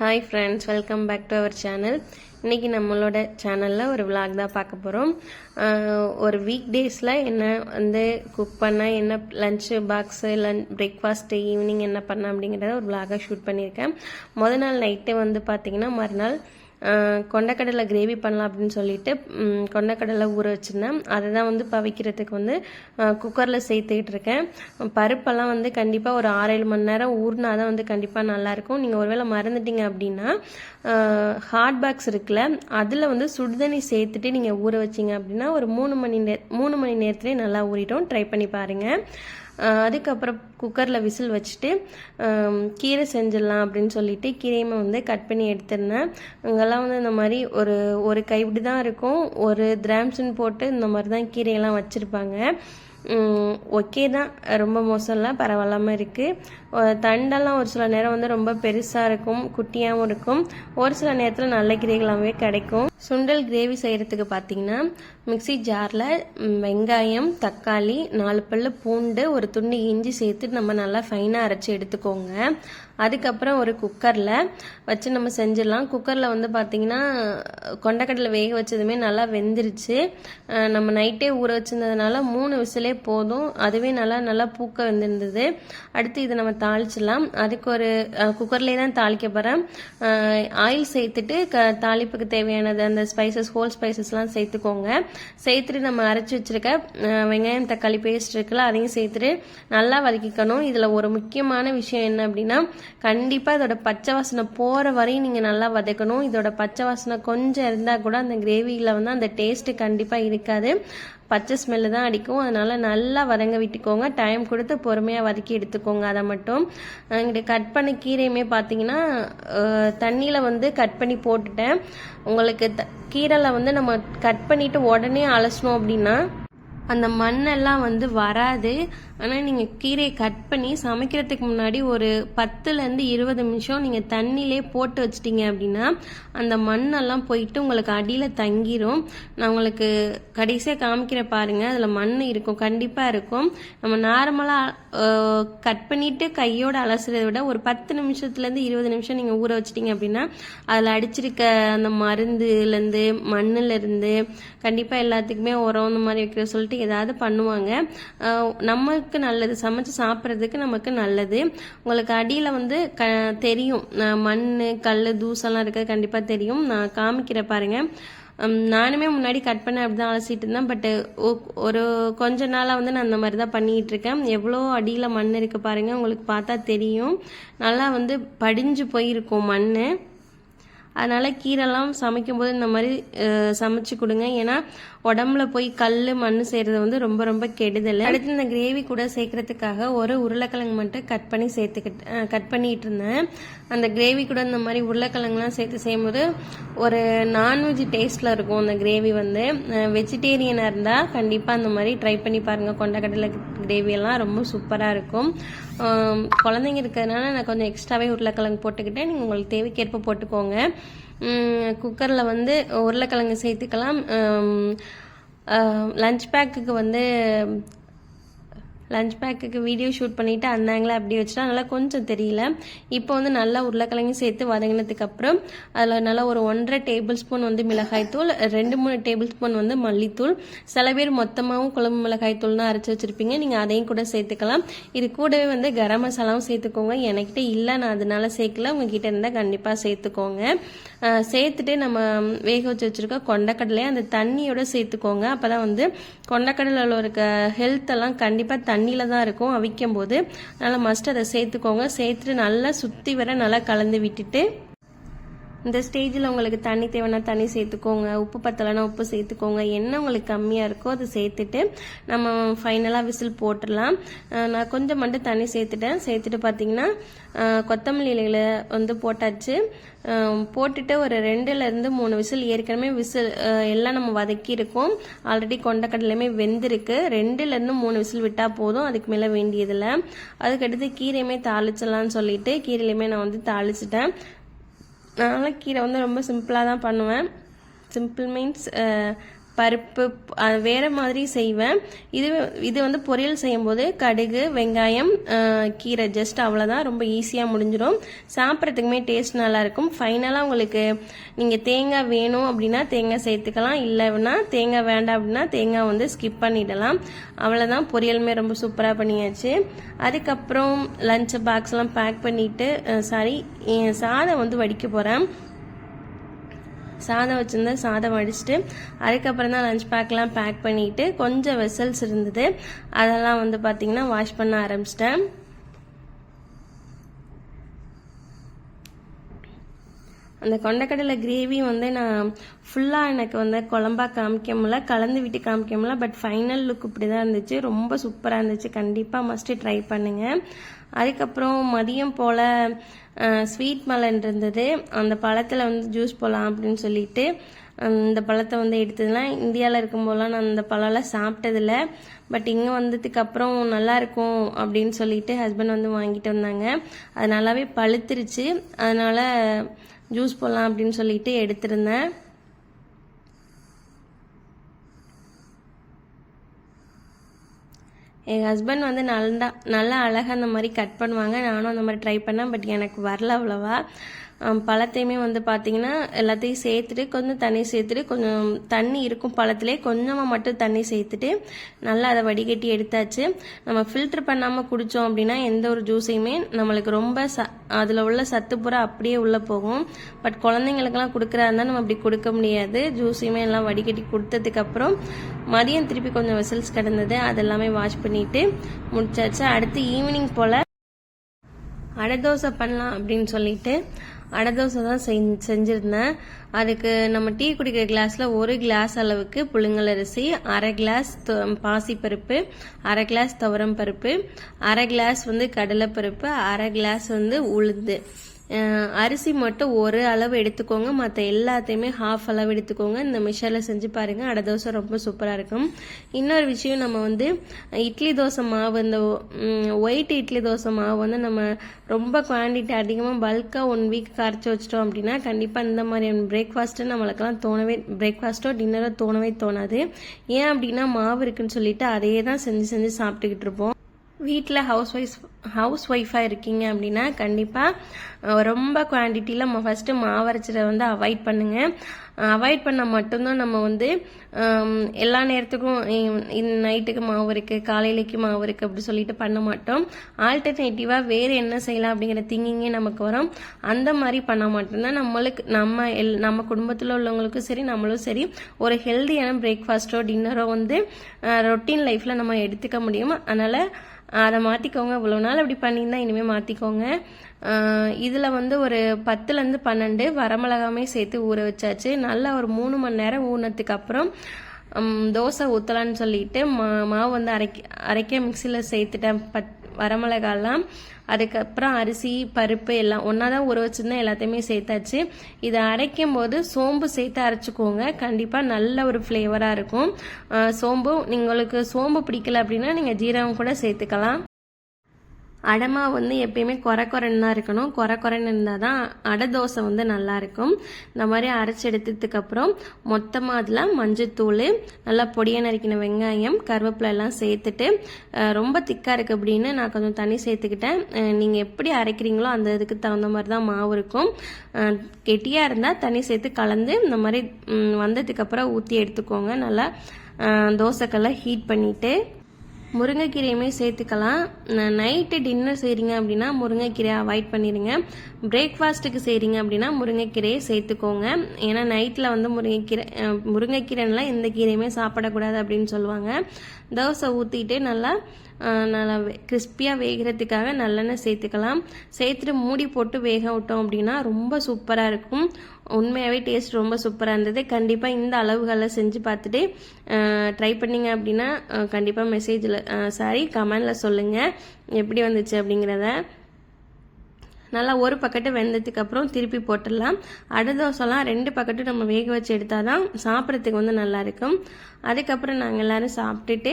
Hi friends welcome back to our channel இன்றைக்கி நம்மளோட சேனலில் ஒரு விளாக் தான் பார்க்க போகிறோம் ஒரு வீக் டேஸில் என்ன வந்து குக் பண்ணால் என்ன lunch box lunch breakfast evening என்ன பண்ண அப்படிங்கிறத ஒரு விளாகாக ஷூட் பண்ணியிருக்கேன். முதல் நாள் நைட்டே வந்து பார்த்திங்கன்னா மறுநாள் கொண்டக்கடலை கிரேவி பண்ணலாம் அப்படின்னு சொல்லிட்டு கொண்டக்கடலை ஊற வச்சுருந்தேன். அதை தான் வந்து பவிக்கிறதுக்கு வந்து குக்கரில் சேர்த்துக்கிட்டு இருக்கேன். பருப்பெல்லாம் வந்து கண்டிப்பாக ஒரு ஆறு ஏழு மணி நேரம் ஊறினா தான் வந்து கண்டிப்பாக நல்லாயிருக்கும் நீங்கள் ஒருவேளை மறந்துட்டீங்க அப்படின்னா ஹாட் பாக்ஸ் இருக்குல்ல அதில் வந்து சுடுதண்ணி சேர்த்துட்டு நீங்கள் ஊற வச்சீங்க அப்படின்னா ஒரு மூணு மணி நே மூணு மணி நேரத்துலேயே நல்லா ஊறிட்டோம் ட்ரை பண்ணி பாருங்கள் அதுக்கப்புறம் குக்கரில் விசில் வச்சுட்டு கீரை செஞ்சிடலாம் அப்படின்னு சொல்லிட்டு கீரையுமே வந்து கட் பண்ணி எடுத்துருந்தேன். அங்கெல்லாம் வந்து இந்த மாதிரி ஒரு ஒரு கைப்பிடி தான் இருக்கும். ஒரு திராம்ஸுன்னு போட்டு இந்த மாதிரி தான் கீரையெல்லாம் வச்சுருப்பாங்க. ஓகே தான். ரொம்ப மோசம் இல்லை பரவாயில்லாமல் இருக்குது தண்டெல்லாம் ஒரு சில நேரம் வந்து ரொம்ப பெருசாக இருக்கும் குட்டியாகவும் இருக்கும். ஒரு சில நேரத்தில் நல்ல கிரேவிகளாகவே கிடைக்கும். சுண்டல் கிரேவி செய்கிறதுக்கு பார்த்தீங்கன்னா மிக்ஸி ஜாரில் வெங்காயம் தக்காளி நாலு பல்லு பூண்டு ஒரு துண்டு இஞ்சி சேர்த்து நம்ம நல்லா ஃபைனாக அரைச்சி எடுத்துக்கோங்க. அதுக்கப்புறம் ஒரு குக்கரில் வச்சு நம்ம செஞ்சிடலாம். குக்கரில் வந்து பார்த்தீங்கன்னா கொண்டக்கடலை வேக வச்சதுமே நல்லா வெந்துருச்சு. நம்ம நைட்டே ஊற வச்சிருந்ததுனால மூணு விசிலே போதும். அதுவே நல்லா நல்லா பூக்க வெந்திருந்தது. அடுத்து இதை நம்ம தாளிச்சிடலாம். அதுக்கு ஒரு குக்கர்லேயே தான் தாளிக்க போகிறேன் ஆயில் சேர்த்துட்டு க தாளிப்புக்கு தேவையானது அந்த ஸ்பைசஸ் ஹோல் ஸ்பைசஸ்லாம் சேர்த்துக்கோங்க. சேர்த்துட்டு நம்ம அரைச்சி வச்சிருக்க வெங்காயம் தக்காளி பேஸ்ட் இருக்குல்ல அதையும் சேர்த்துட்டு நல்லா வதக்கிக்கணும். இதில் ஒரு முக்கியமான விஷயம் என்ன அப்படின்னா கண்டிப்பாக இதோட பச்சை வாசனை போகிற வரையும் நீங்கள் நல்லா வதக்கணும். இதோட பச்சை வாசனை கொஞ்சம் இருந்தால் கூட அந்த கிரேவியில் வந்து அந்த டேஸ்ட்டு கண்டிப்பாக இருக்காது. பச்சை ஸ்மெல்லு தான் அடிக்கும். அதனால நல்லா வதங்க விட்டுக்கோங்க. டைம் கொடுத்து பொறுமையாக வதக்கி எடுத்துக்கோங்க அதை மட்டும். இங்கிட்ட கட் பண்ண கீரையுமே பார்த்தீங்கன்னா தண்ணியில் வந்து கட் பண்ணி போட்டுட்டேன். உங்களுக்கு த கீரையில் வந்து நம்ம கட் பண்ணிவிட்டு உடனே அலசணும் அப்படின்னா அந்த மண்ணெல்லாம் வந்து வராது. ஆனால் நீங்கள் கீரையை கட் பண்ணி சமைக்கிறதுக்கு முன்னாடி ஒரு பத்துலேருந்து இருபது நிமிஷம் நீங்கள் தண்ணியிலே போட்டு வச்சிட்டிங்க அப்படின்னா அந்த மண்ணெல்லாம் போயிட்டு உங்களுக்கு அடியில் தங்கிரும். நான் உங்களுக்கு கடைசியாக காமிக்கிற பாருங்கள் அதில் மண் இருக்கும் கண்டிப்பாக இருக்கும். நம்ம நார்மலாக கட் பண்ணிட்டு கையோடு அலசுறதை விட ஒரு பத்து நிமிஷத்துலேருந்து இருபது நிமிஷம் நீங்கள் ஊற வச்சிட்டிங்க அப்படின்னா அதில் அடிச்சிருக்க அந்த மருந்துலேருந்து மண்ணுலேருந்து கண்டிப்பாக எல்லாத்துக்குமே உரம் இந்த மாதிரி வைக்கிற சொல்லிட்டு ஏதாவது பண்ணுவாங்க. நம்ம நமக்கு நல்லது சமைச்சு சாப்பிட்றதுக்கு நமக்கு நல்லது. உங்களுக்கு அடியில் வந்து க தெரியும். மண் கல் தூசெல்லாம் இருக்கிறது கண்டிப்பாக தெரியும். நான் காமிக்கிற பாருங்க. நானுமே முன்னாடி கட் பண்ண அப்படி தான் அலசிட்டு இருந்தேன். பட் ஒரு கொஞ்ச நாளாக வந்து நான் அந்த மாதிரி தான் பண்ணிகிட்டு இருக்கேன். எவ்வளோ அடியில் மண் இருக்கு பாருங்க. உங்களுக்கு பார்த்தா தெரியும். நல்லா வந்து படிஞ்சு போயிருக்கும் மண் அதனால் கீரைலாம் சமைக்கும்போது இந்த மாதிரி சமைச்சு கொடுங்க. ஏன்னா உடம்புல போய் கல் மண் செய்கிறது வந்து ரொம்ப ரொம்ப கெடுதல். அடுத்து இந்த கிரேவி கூட சேர்க்கறதுக்காக ஒரு உருளைக்கிழங்கு மட்டும் கட் பண்ணி சேர்த்துக்கிட்டு கட் பண்ணிட்டு இருந்தேன். அந்த கிரேவி கூட இந்த மாதிரி உருளைக்கிழங்குலாம் சேர்த்து செய்யும்போது ஒரு நான்வெஜ் டேஸ்ட்டில் இருக்கும் அந்த கிரேவி வந்து. வெஜிடேரியனாக இருந்தால் கண்டிப்பாக அந்த மாதிரி ட்ரை பண்ணி பாருங்கள் கொண்டக்கடலை கிரேவி எல்லாம் ரொம்ப சூப்பராக இருக்கும். குழந்தைங்க இருக்கிறதுனால நான் கொஞ்சம் எக்ஸ்ட்ராவே உருளைக்கிழங்கு போட்டுக்கிட்டேன். நீங்கள் உங்களுக்கு தேவைக்கேற்ப போட்டுக்கோங்க. குக்கரில் வந்து உருளைக்கிழங்கு சேர்த்துக்கலாம். லஞ்ச் பேக்குக்கு வந்து லஞ்ச் பேக்குக்கு வீடியோ ஷூட் பண்ணிவிட்டு அந்த ஆங்கில் அப்படி வச்சுட்டா நல்லா கொஞ்சம் தெரியல. இப்போ வந்து நல்லா உருளைக்கிழங்கு சேர்த்து வதங்கினதுக்கப்புறம் அதில் நல்லா ஒரு ஒன்றரை டேபிள் ஸ்பூன் வந்து மிளகாய்த்தூள் ரெண்டு மூணு டேபிள் ஸ்பூன் வந்து மல்லித்தூள். சில பேர் மொத்தமாகவும் குழம்பு மிளகாய் தான் அரைச்சி வச்சுருப்பீங்க. நீங்கள் அதையும் கூட சேர்த்துக்கலாம். இது கூடவே வந்து கரம் மசாலாவும் சேர்த்துக்கோங்க. என்கிட்ட இல்லை நான் அதனால சேர்க்கல. உங்ககிட்ட இருந்தால் கண்டிப்பாக சேர்த்துக்கோங்க. சேர்த்துட்டு நம்ம வேக வச்சு வச்சுருக்க கொண்டக்கடலையை அந்த தண்ணியோட சேர்த்துக்கோங்க. அப்போ தான் வந்து கொண்டக்கடலில் இருக்க ஹெல்த் எல்லாம் கண்டிப்பாக தண்ணியில் தான் இருக்கும் அவிக்கும் போது அதனால் மஸ்ட் அதை சேர்த்துக்கோங்க. சேர்த்துட்டு நல்லா சுற்றி வர நல்லா கலந்து விட்டுட்டு இந்த ஸ்டேஜில் உங்களுக்கு தண்ணி தேவைன்னா தண்ணி சேர்த்துக்கோங்க உப்பு பத்தலைன்னா உப்பு சேர்த்துக்கோங்க. என்ன உங்களுக்கு கம்மியாக இருக்கோ அதை சேர்த்துட்டு நம்ம ஃபைனலாக விசில் போட்டுடலாம். நான் கொஞ்சம் மட்டும் தண்ணி சேர்த்துட்டேன். சேர்த்துட்டு பார்த்தீங்கன்னா கொத்தமல்லி இலைகளை வந்து போட்டாச்சு. போட்டுட்டு ஒரு ரெண்டுலேருந்து மூணு விசில் ஏற்கனவே விசில் எல்லாம் நம்ம வதக்கியிருக்கோம் ஆல்ரெடி கொண்டக்கடலையுமே வெந்திருக்கு. ரெண்டுலேருந்து மூணு விசில் விட்டால் போதும். அதுக்கு மேலே வேண்டியதில்லை. அதுக்கடுத்து கீரையுமே தாளிச்சிடலாம்னு சொல்லிட்டு கீரையிலையுமே நான் வந்து தாளிச்சிட்டேன். நான்லாம் கீரை வந்து ரொம்ப சிம்பிளாக தான் பண்ணுவேன். சிம்பிள் மீன்ஸ் பருப்பு அது வேறு மாதிரி செய்வேன். இது இது வந்து பொரியல் செய்யும்போது கடுகு வெங்காயம் கீரை ஜஸ்ட் அவ்வளோதான் ரொம்ப ஈஸியாக முடிஞ்சிடும். சாப்பிட்றதுக்குமே டேஸ்ட் நல்லாயிருக்கும். ஃபைனலாக உங்களுக்கு நீங்கள் தேங்காய் வேணும் அப்படின்னா தேங்காய் சேர்த்துக்கலாம். இல்லைன்னா தேங்காய் வேண்டாம் அப்படின்னா தேங்காய் வந்து ஸ்கிப் பண்ணிடலாம். அவ்வளோதான் பொரியலுமே ரொம்ப சூப்பராக பண்ணியாச்சு. அதுக்கப்புறம் லஞ்ச் பாக்ஸ்லாம் பேக் பண்ணிவிட்டு சாரி சாதம் வந்து வடிக்க போகிறேன் சாதம் வச்சுருந்தேன் சாதம் வடிச்சிட்டு அதுக்கப்புறம் தான் லஞ்ச் பேக்லாம் பேக் பண்ணிவிட்டு கொஞ்சம் வெசல்ஸ் இருந்தது. அதெல்லாம் வந்து பார்த்திங்கன்னா வாஷ் பண்ண ஆரம்பிச்சிட்டேன். அந்த கொண்டக்கடலை கிரேவி வந்து நான் ஃபுல்லாக எனக்கு வந்து குழம்பா காமிக்க முடியல கலந்து விட்டு காமிக்க முடியல பட் ஃபைனல் லுக் இப்படி தான் இருந்துச்சு. ரொம்ப சூப்பராக இருந்துச்சு. கண்டிப்பாக மஸ்ட்டு ட்ரை பண்ணுங்கள் அதுக்கப்புறம் மதியம் போல் ஸ்வீட் மலன் இருந்தது. அந்த பழத்தில் வந்து ஜூஸ் போடலாம் அப்படின்னு சொல்லிட்டு அந்த பழத்தை வந்து எடுத்ததுலாம் இந்தியாவில் இருக்கும்போதெல்லாம் நான் அந்த பழம்லாம் சாப்பிட்டதில்ல. பட் இங்கே வந்ததுக்கு அப்புறம் நல்லா இருக்கும் அப்படின்னு சொல்லிட்டு ஹஸ்பண்ட் வந்து வாங்கிட்டு வந்தாங்க. அது நல்லாவே பழுத்துருச்சு. அதனால் ஜூஸ் போடலாம் அப்படின்னு சொல்லிட்டு எடுத்திருந்தேன். என் ஹஸ்பண்ட் வந்து நல்லா நல்லா அழகாக அந்த மாதிரி கட் பண்ணுவாங்க. நானும் அந்த மாதிரி ட்ரை பண்ணேன் பட் எனக்கு வரல அவ்வளோவா. பழத்தையுமே வந்து பார்த்தீங்கன்னா எல்லாத்தையும் சேர்த்துட்டு கொஞ்சம் தண்ணி சேர்த்துட்டு கொஞ்சம் தண்ணி இருக்கும் பழத்திலே கொஞ்சமாக மட்டும் தண்ணி சேர்த்துட்டு நல்லா அதை வடிகட்டி எடுத்தாச்சு. நம்ம ஃபில்டர் பண்ணாமல் குடித்தோம் அப்படின்னா எந்த ஒரு ஜூஸையுமே நம்மளுக்கு ரொம்ப ச அதில் உள்ள சத்து பூரா அப்படியே உள்ளே போகும். பட் குழந்தைங்களுக்கெல்லாம் கொடுக்குறா இருந்தால் நம்ம அப்படி கொடுக்க முடியாது. ஜூஸையுமே எல்லாம் வடிகட்டி கொடுத்ததுக்கப்புறம் மதியம் திருப்பி கொஞ்சம் வெசல்ஸ் கிடந்தது. அதெல்லாமே வாஷ் பண்ணிட்டு முடிச்சாச்சு. அடுத்து ஈவினிங் போல் அடை தோசை பண்ணலாம் அப்படின்னு சொல்லிட்டு அடை தோசை தான் செஞ் செஞ்சுருந்தேன். அதுக்கு நம்ம டீ குடிக்கிற கிளாஸில் ஒரு கிளாஸ் அளவுக்கு புழுங்கல் அரிசி அரை கிளாஸ் பாசிப்பருப்பு அரை கிளாஸ் துவரம் பருப்பு அரை கிளாஸ் வந்து கடலைப்பருப்பு அரை கிளாஸ் வந்து உளுந்து. அரிசி மட்டும் ஒரு அளவு எடுத்துக்கோங்க. மற்ற எல்லாத்தையுமே ஹாஃப் அளவு எடுத்துக்கோங்க. இந்த மிஷரில் செஞ்சு பாருங்க. அடை தோசை ரொம்ப சூப்பராக இருக்கும். இன்னொரு விஷயம் நம்ம வந்து இட்லி தோசை மாவு இந்த ஒயிட் இட்லி தோசை மாவு வந்து நம்ம ரொம்ப குவான்டிட்டி அதிகமாக பல்காக ஒன் வீக் கரைச்சி வச்சிட்டோம் அப்படின்னா கண்டிப்பாக இந்த மாதிரியான பிரேக்ஃபாஸ்ட்டு நம்மளுக்கெல்லாம் தோணவே பிரேக்ஃபாஸ்ட்டோ டின்னரோ தோணவே தோணாது. ஏன் அப்படின்னா மாவு இருக்குன்னு சொல்லிட்டு அதையே தான் செஞ்சு செஞ்சு சாப்பிட்டுக்கிட்டு இருப்போம். வீட்டில் ஹவுஸ் ஒய்ஃப் ஹவுஸ் ஒய்ஃபாக இருக்கீங்க அப்படின்னா கண்டிப்பாக ரொம்ப குவான்டிட்டியில் நம்ம ஃபஸ்ட்டு மாவரைச்சதை வந்து அவாய்ட் பண்ணுங்கள் அவாய்ட் பண்ணால் மட்டும்தான் நம்ம வந்து எல்லா நேரத்துக்கும் நைட்டுக்கு மாவு இருக்குது காலையிலைக்கு மாவு இருக்குது அப்படி சொல்லிட்டு பண்ண மாட்டோம். ஆல்டர்னேட்டிவாக வேறு என்ன செய்யலாம் அப்படிங்கிற திங்கிங்கே நமக்கு வரும். அந்த மாதிரி பண்ணால் மட்டும்தான் நம்மளுக்கு நம்ம எல் நம்ம குடும்பத்தில் உள்ளவங்களுக்கும் சரி நம்மளும் சரி ஒரு ஹெல்தியான பிரேக்ஃபாஸ்ட்டோ டின்னரோ வந்து ரொட்டீன் லைஃப்பில் நம்ம எடுத்துக்க முடியும்? அதனால் அதை மாற்றிக்கோங்க இவ்வளோ நாள் அப்படி பண்ணியிருந்தால் இனிமேல் மாற்றிக்கோங்க இதில் வந்து ஒரு பத்துலேருந்து பன்னெண்டு வரமிளகாமே சேர்த்து ஊற வச்சாச்சு. நல்லா ஒரு மூணு மணி நேரம் ஊனத்துக்கு அப்புறம் தோசை ஊற்றலான்னு சொல்லிட்டு மா மாவு வந்து அரைக்க அரைக்க மிக்சியில் சேர்த்துட்டேன். பத் வரமிளகாலாம். அதுக்கப்புறம் அரிசி பருப்பு எல்லாம் ஒன்றா தான் ஊற வச்சுருந்தேன். எல்லாத்தையுமே சேர்த்தாச்சு. இதை அரைக்கும் போது சோம்பு சேர்த்து அரைச்சிக்கோங்க. கண்டிப்பாக நல்ல ஒரு ஃப்ளேவராக இருக்கும். சோம்பு உங்களுக்கு சோம்பு பிடிக்கல அப்படின்னா நீங்கள் ஜீரகம் கூட சேர்த்துக்கலாம். அடமா வந்து எப்பயுமே குறை குறைன்னு தான் இருக்கணும். குறை குறைன்னு இருந்தால் தான் அடை தோசை வந்து நல்லா இருக்கும். இந்த மாதிரி அரைச்சி எடுத்ததுக்கப்புறம் மொத்தமாக அதில் மஞ்சத்தூள் நல்லா பொடியை நறுக்கின வெங்காயம் கருவேப்பிலை எல்லாம் சேர்த்துட்டு ரொம்ப திக்காக இருக்குது அப்படின்னு நான் கொஞ்சம் தண்ணி சேர்த்துக்கிட்டேன். நீங்கள் எப்படி அரைக்கிறீங்களோ அந்த இதுக்கு தகுந்த மாதிரி தான் மாவு இருக்கும். கெட்டியாக இருந்தால் தண்ணி சேர்த்து கலந்து இந்த மாதிரி வந்ததுக்கப்புறம் ஊற்றி எடுத்துக்கோங்க. நல்லா தோசைக்கெல்லாம் ஹீட் பண்ணிவிட்டு முருங்கைக்கீரையுமே சேர்த்துக்கலாம். நைட்டு டின்னர் செய்கிறீங்க அப்படின்னா முருங்கைக்கீரையை அவாய்ட் பண்ணிடுங்க பிரேக்ஃபாஸ்ட்டுக்கு செய்கிறீங்க அப்படின்னா முருங்கைக்கீரையை சேர்த்துக்கோங்க. ஏன்னா நைட்டில் வந்து முருங்கைக்கீரை அஹ், முருங்கைக்கீரைலாம் எந்த கீரையுமே சாப்பிடக்கூடாது அப்படின்னு சொல்லுவாங்க. தோசை ஊற்றிட்டு நல்லா நல்லா கிறிஸ்பியாக வேகிறதுக்காக நல்லெண்ணெய் சேர்த்துக்கலாம். சேர்த்துட்டு மூடி போட்டு வேக விட்டோம் அப்படின்னா ரொம்ப சூப்பராக இருக்கும். உண்மையாகவே டேஸ்ட் ரொம்ப சூப்பராக இருந்தது. கண்டிப்பாக இந்த அளவுகளை செஞ்சு பார்த்துட்டு ட்ரை பண்ணிங்க அப்படின்னா கண்டிப்பாக மெசேஜில் சாரி கமெண்டில் சொல்லுங்கள் எப்படி வந்துச்சு அப்படிங்கிறத. நல்லா ஒரு பக்கெட்டு வெந்ததுக்கு அப்புறம் திருப்பி போட்டுடலாம். அடை தோசைலாம் ரெண்டு பக்கெட்டு நம்ம வேக வச்சு எடுத்தால் தான் சாப்பிட்றதுக்கு வந்து நல்லா இருக்கும். அதுக்கப்புறம் நாங்கள் எல்லோரும் சாப்பிட்டுட்டு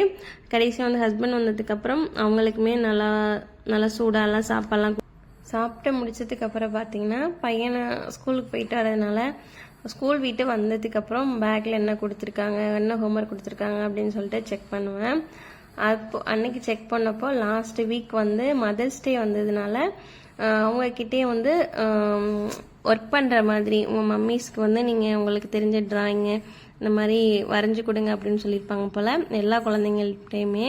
கடைசியாக வந்து ஹஸ்பண்ட் வந்ததுக்கப்புறம் அவங்களுக்குமே நல்லா நல்லா சூடாலாம் சாப்பாடலாம் சாப்பிட்டு முடிச்சதுக்கப்புறம் பார்த்தீங்கன்னா பையனை ஸ்கூலுக்கு போயிட்டு வரதுனால ஸ்கூல் வீட்டு வந்ததுக்கப்புறம் பேக்கில் என்ன கொடுத்துருக்காங்க என்ன ஹோம்ஒர்க் கொடுத்துருக்காங்க அப்படின்னு சொல்லிட்டு செக் பண்ணுவேன். அப்போ அன்னைக்கு செக் பண்ணப்போ லாஸ்ட் வீக் வந்து மதர்ஸ் டே வந்ததுனால அவங்கக்கிட்டே வந்து ஒர்க் பண்ணுற மாதிரி உங்கள் மம்மீஸ்க்கு வந்து நீங்கள் உங்களுக்கு தெரிஞ்ச ட்ராயிங்கு இந்த மாதிரி வரைஞ்சி கொடுங்க அப்படின்னு சொல்லியிருப்பாங்க போல் எல்லா குழந்தைங்கள்கிட்டையுமே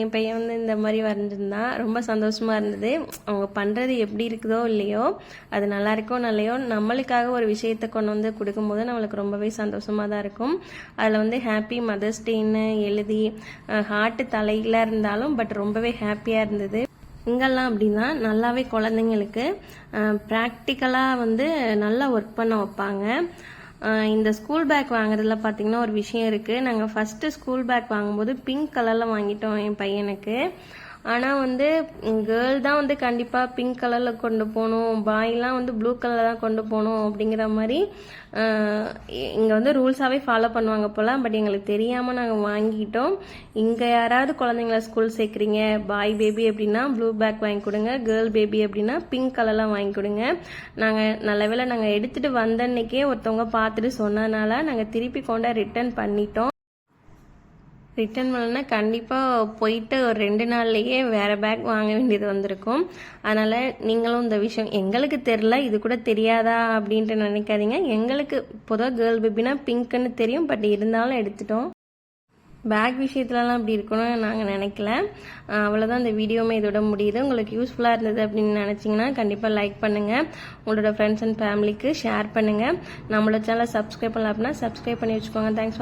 என் பையன் வந்து இந்த மாதிரி வரைஞ்சிருந்தான் ரொம்ப சந்தோஷமாக இருந்தது. அவங்க பண்ணுறது எப்படி இருக்குதோ இல்லையோ அது நல்லா இருக்கோ நல்லையோ நம்மளுக்காக ஒரு விஷயத்தை கொண்டு வந்து கொடுக்கும்போது நம்மளுக்கு ரொம்பவே சந்தோஷமாக தான் இருக்கும். அதில் வந்து ஹாப்பி மதர்ஸ் டேன்னு எழுதி ஹார்ட்டு தலையில் இருந்தாலும் பட் ரொம்பவே ஹாப்பியாக இருந்தது. இங்கெல்லாம் அப்படின்னா நல்லாவே குழந்தைங்களுக்கு ப்ராக்டிக்கலாக வந்து நல்லா ஒர்க் பண்ண வைப்பாங்க. இந்த ஸ்கூல் பேக் வாங்குறதுல பார்த்தீங்கன்னா ஒரு விஷயம் இருக்குது நாங்கள் ஃபஸ்ட்டு ஸ்கூல் பேக் வாங்கும்போது பிங்க் கலரில் வாங்கிட்டோம் என் பையனுக்கு. ஆனால் வந்து கேர்ள் தான் வந்து கண்டிப்பாக பிங்க் கலரில் கொண்டு போகணும் பாய்லாம் வந்து ப்ளூ கலரில் தான் கொண்டு போகணும் அப்படிங்கிற மாதிரி இங்கே வந்து ரூல்ஸாகவே ஃபாலோ பண்ணுவாங்க போல் பட் எங்களுக்கு தெரியாமல் நாங்கள் வாங்கிட்டோம். இங்கே யாராவது குழந்தைங்கள ஸ்கூல் சேர்க்குறீங்க பாய் பேபி அப்படின்னா ப்ளூ பேக் வாங்கி கொடுங்க கேர்ள் பேபி அப்படின்னா பிங்க் கலர்லாம் வாங்கி கொடுங்க. நாங்கள் நல்ல வேலை நாங்கள் எடுத்துகிட்டு வந்த அன்னைக்கே ஒருத்தவங்க பார்த்துட்டு சொன்னதுனால நாங்கள் திருப்பி கொண்டா ரிட்டர்ன் பண்ணிட்டோம். ரிட்டர்ன் பண்ணலன்னா கண்டிப்பாக போயிட்டு ஒரு ரெண்டு நாள்லையே வேறு பேக் வாங்க வேண்டியது வந்திருக்கும். அதனால் நீங்களும் இந்த விஷயம் எங்களுக்கு தெரில இது கூட தெரியாதா அப்படின்ட்டு நினைக்காதீங்க. எங்களுக்கு பொதுவாக கேர்ள் பேபினா பிங்க்னு தெரியும் பட் இருந்தாலும் எடுத்துட்டோம். பேக் விஷயத்துலலாம் அப்படி இருக்கணும்னு நாங்கள் நினைக்கல. அவ்வளோதான் இந்த வீடியோமே இதோட முடியுது. உங்களுக்கு யூஸ்ஃபுல்லாக இருந்தது அப்படின்னு நினச்சிங்கன்னா கண்டிப்பாக லைக் பண்ணுங்கள் உங்களோட ஃப்ரெண்ட்ஸ் அண்ட் ஃபேமிலிக்கு ஷேர் பண்ணுங்கள் நம்மளோட சேனலை சப்ஸ்கிரைப் பண்ணல அப்படின்னா சப்ஸ்கிரைப் பண்ணி வச்சுக்கோங்க. தேங்க்ஸ்